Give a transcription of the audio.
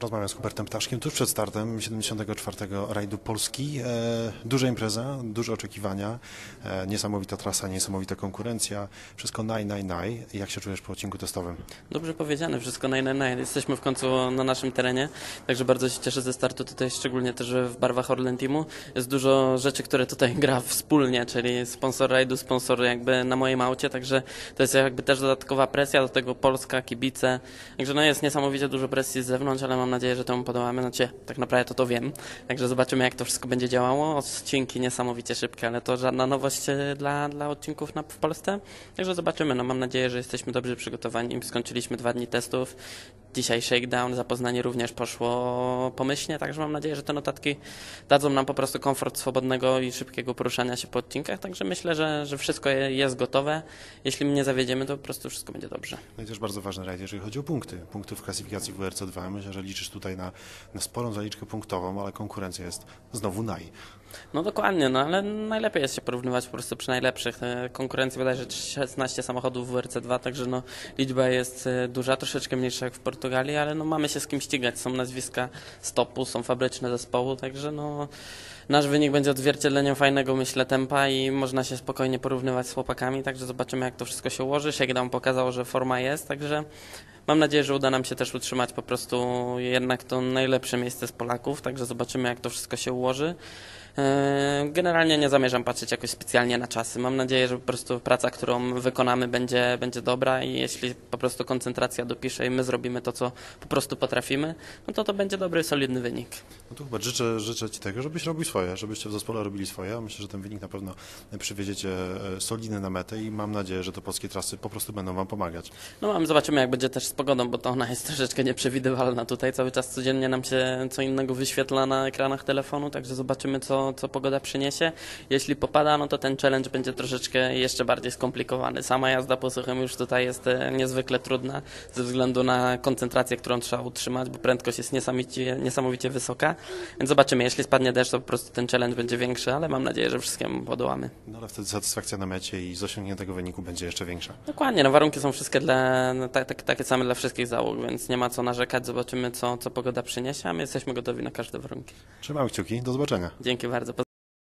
Rozmawiam z Hubertem Ptaszkiem tuż przed startem 74. rajdu Polski. E, duża impreza, duże oczekiwania, e, niesamowita trasa, niesamowita konkurencja, wszystko naj, naj, naj. Jak się czujesz po odcinku testowym? Dobrze powiedziane, wszystko naj, naj, naj. Jesteśmy w końcu na naszym terenie, także bardzo się cieszę ze startu tutaj, szczególnie też w barwach Orlen Teamu. Jest dużo rzeczy, które tutaj gra wspólnie, czyli sponsor rajdu, sponsor jakby na moim aucie, także to jest jakby też dodatkowa presja, do tego Polska, kibice. Także no jest niesamowicie dużo presji z zewnątrz, ale mam nadzieję, że temu podołamy. Znaczy, tak naprawdę to to wiem, także zobaczymy jak to wszystko będzie działało. Odcinki niesamowicie szybkie, ale to żadna nowość e, dla, dla odcinków na, w Polsce. Także zobaczymy. No mam nadzieję, że jesteśmy dobrze przygotowani. Skończyliśmy dwa dni testów. Dzisiaj shakedown, zapoznanie również poszło pomyślnie, także mam nadzieję, że te notatki dadzą nam po prostu komfort swobodnego i szybkiego poruszania się po odcinkach, także myślę, że, że wszystko je- jest gotowe. Jeśli mnie zawiedziemy, to po prostu wszystko będzie dobrze. No i też bardzo ważny rajd, jeżeli chodzi o punkty. Punkty w klasyfikacji WRC 2. Myślę, że liczysz tutaj na, na sporą zaliczkę punktową, ale konkurencja jest znowu naj. No dokładnie, no ale najlepiej jest się porównywać po prostu przy najlepszych. E, Konkurencji bodajże 16 samochodów w WRC2, także no liczba jest e, duża, troszeczkę mniejsza jak w Portugalii, ale no mamy się z kim ścigać. Są nazwiska stopu, są fabryczne zespołu, także no nasz wynik będzie odzwierciedleniem fajnego, myślę, tempa i można się spokojnie porównywać z chłopakami, także zobaczymy jak to wszystko się ułoży. Shakedown pokazał, że forma jest, także Mam nadzieję, że uda nam się też utrzymać po prostu jednak to najlepsze miejsce z Polaków, także zobaczymy, jak to wszystko się ułoży. E, Generalnie nie zamierzam patrzeć jakoś specjalnie na czasy. Mam nadzieję, że po prostu praca, którą wykonamy, będzie, będzie dobra i jeśli po prostu koncentracja dopisze i my zrobimy to, co po prostu potrafimy, no to to będzie dobry, solidny wynik. No to życzę, życzę Ci tego, żebyś robił swoje, żebyście w zespole robili swoje. Myślę, że ten wynik na pewno przywieziecie e, solidny na metę i mam nadzieję, że te polskie trasy po prostu będą Wam pomagać. No mam, zobaczymy jak będzie też z pogodą, bo to ona jest troszeczkę nieprzewidywalna tutaj. Cały czas codziennie nam się co innego wyświetla na ekranach telefonu, także zobaczymy co, co pogoda przyniesie. Jeśli popada, no to ten challenge będzie troszeczkę jeszcze bardziej skomplikowany. Sama jazda po suchym już tutaj jest e, niezwykle trudna ze względu na koncentrację, którą trzeba utrzymać, bo prędkość jest niesamowicie, niesamowicie wysoka. Więc zobaczymy, jeśli spadnie deszcz, to po prostu ten challenge będzie większy, ale mam nadzieję, że wszystkiemu podołamy. No ale wtedy satysfakcja na mecie i z osiągniętego wyniku będzie jeszcze większa. Dokładnie, no warunki są wszystkie dla, no, tak, tak, takie same dla wszystkich załóg, więc nie ma co narzekać, zobaczymy co, co pogoda przyniesie, a my jesteśmy gotowi na każde warunki. Trzymamy kciuki, do zobaczenia. Dzięki bardzo.